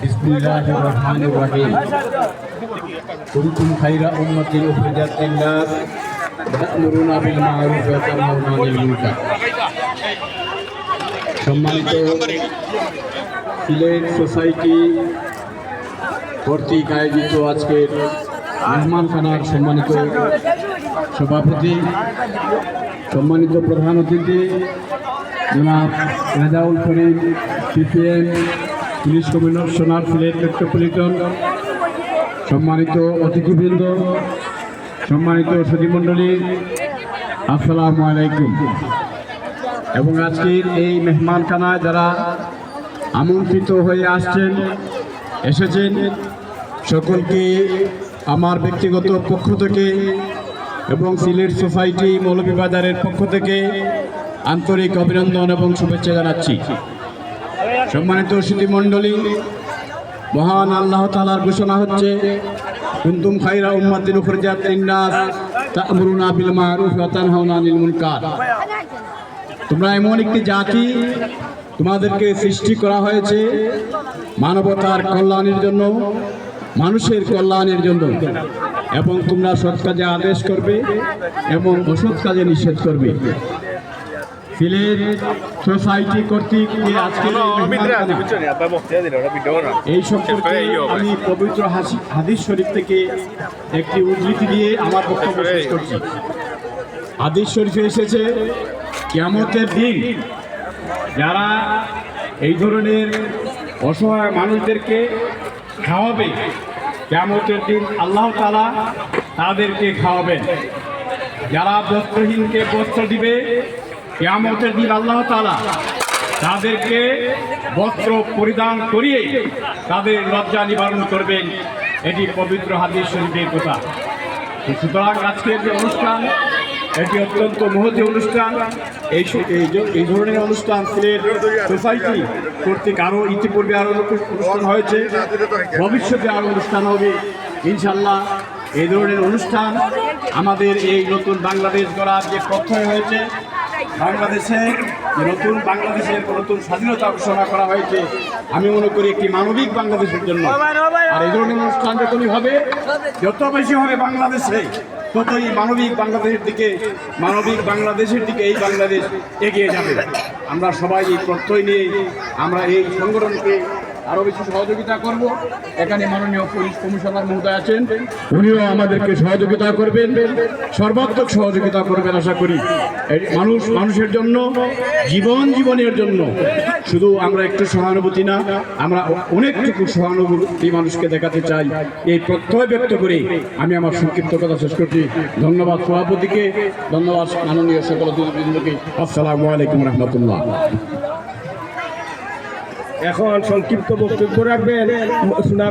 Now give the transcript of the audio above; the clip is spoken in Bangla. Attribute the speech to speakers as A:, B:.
A: বিসমিল্লাহির রহমানির রহিম। কুনতুম খাইরা উম্মাতিন উখরিজাত লিন-নাস তা'মুরুনা বিল মা'রুফ ওয়া তানহাউনা আনিল মুনকার। সম্মানিত সিলেট সোসাইটি কর্তৃক আয়োজিত আজকের মেহমানখানার সম্মানিত সভাপতি, সম্মানিত প্রধান অতিথি, জনাব Rezaul Karim, CPM police commissioner সোনার সিলেট মেট্রোপলিটন সম্মানিত অতিথিবৃন্দ, সম্মানিত সতীমণ্ডলী আসসালামু আলাইকুম। এবং আজকের এই মেহমানখানায় যারা আমন্ত্রিত হয়ে আসছেন, এসেছেন, সকলকে আমার ব্যক্তিগত পক্ষ থেকে এবং সিলেট সোসাইটি মৌলভীবাজারের পক্ষ থেকে আন্তরিক অভিনন্দন এবং শুভেচ্ছা জানাচ্ছি। সম্মানিত স্মৃতিমণ্ডলী মহান আল্লাহ তালার ঘোষণা হচ্ছে, কুন্তুম খাইরা উম্মাতিন উখরিজাত লিন-নাস, তা'মুরুনা বিল মা'রুফ তোমরা এমন একটি জাতি তোমাদেরকে সৃষ্টি করা হয়েছে মানবতার কল্যাণের জন্য, মানুষের কল্যাণের জন্য, এবং তোমরা সৎ কাজে আদেশ করবে এবং অসৎ কাজে নিষেধ করবে। সিলেট সোসাইটি কর্তৃক এই সম্পর্কে আমি পবিত্র হাসি- হাদিস শরীফ থেকে একটি উদ্ধৃতি দিয়ে আমার বক্তব্য শেষ করছি। হাদিস শরীফে এসেছে কিয়ামতের দিন যারা এই ধরনের অসহায় মানুষদেরকে খাওয়াবে কিয়ামতের দিন আল্লাহ তালা তাদেরকে খাওয়াবেন। যারা বস্ত্রহীনকে বস্ত্র দিবে কিয়ামতের দিন আল্লাহ তালা তাদেরকে বস্ত্র পরিধান করিয়ে তাদের লজ্জা নিবারণ করবেন। এটি পবিত্র হাদিস শরীফের কথা। সুতরাং আজকের যে অনুষ্ঠান, এটি অত্যন্ত মহতি অনুষ্ঠান। এই এই ধরনের অনুষ্ঠান সিলেট সোসাইটি কর্তৃক আরও ইতিপূর্বে আরও অনুষ্ঠান হয়েছে। ভবিষ্যতে আরও অনুষ্ঠান হবে। ইনশাল্লাহ এই ধরনের অনুষ্ঠান আমাদের এই নতুন বাংলাদেশ গড়ার যে প্রত্যয় হয়েছে বাংলাদেশে যে নতুন বাংলাদেশে নতুন স্বাধীনতা ঘোষণা করা হয়েছে আমি মনে করি একটি মানবিক বাংলাদেশের জন্য। আর এই ধরনের অনুষ্ঠান যখনই হবে যত বেশি হবে বাংলাদেশে ততই মানবিক বাংলাদেশের দিকে মানবিক বাংলাদেশের দিকে এই বাংলাদেশ এগিয়ে যাবে। আমরা সবাই এই প্রত্যয় নিয়ে আমরা এই সংগঠনকে আরও বেশি সহযোগিতা করব। এখানে মাননীয় পুলিশ কমিশনার মহোদয় আছেন। উনিও আমাদেরকে সহযোগিতা করবেন। সর্বাত্মক সহযোগিতা করবেন আশা করি। মানুষ, মানুষের জন্য, জীবন জীবনের জন্য। শুধু আমরা একটু সহানুভূতি না, আমরা অনেকটুকু সহানুভূতি মানুষকে দেখাতে চাই। এই প্রত্যয় ব্যক্ত করে আমি আমার সংক্ষিপ্ত কথা শেষ করছি। ধন্যবাদ সভাপতিকে, ধন্যবাদ মাননীয় সকল অতিথিবৃন্দকে। আসসালামু আলাইকুম রহমতুল্লাহ।
B: এখন সংক্ষিপ্ত বক্তব্য রাখবেন। সুনাম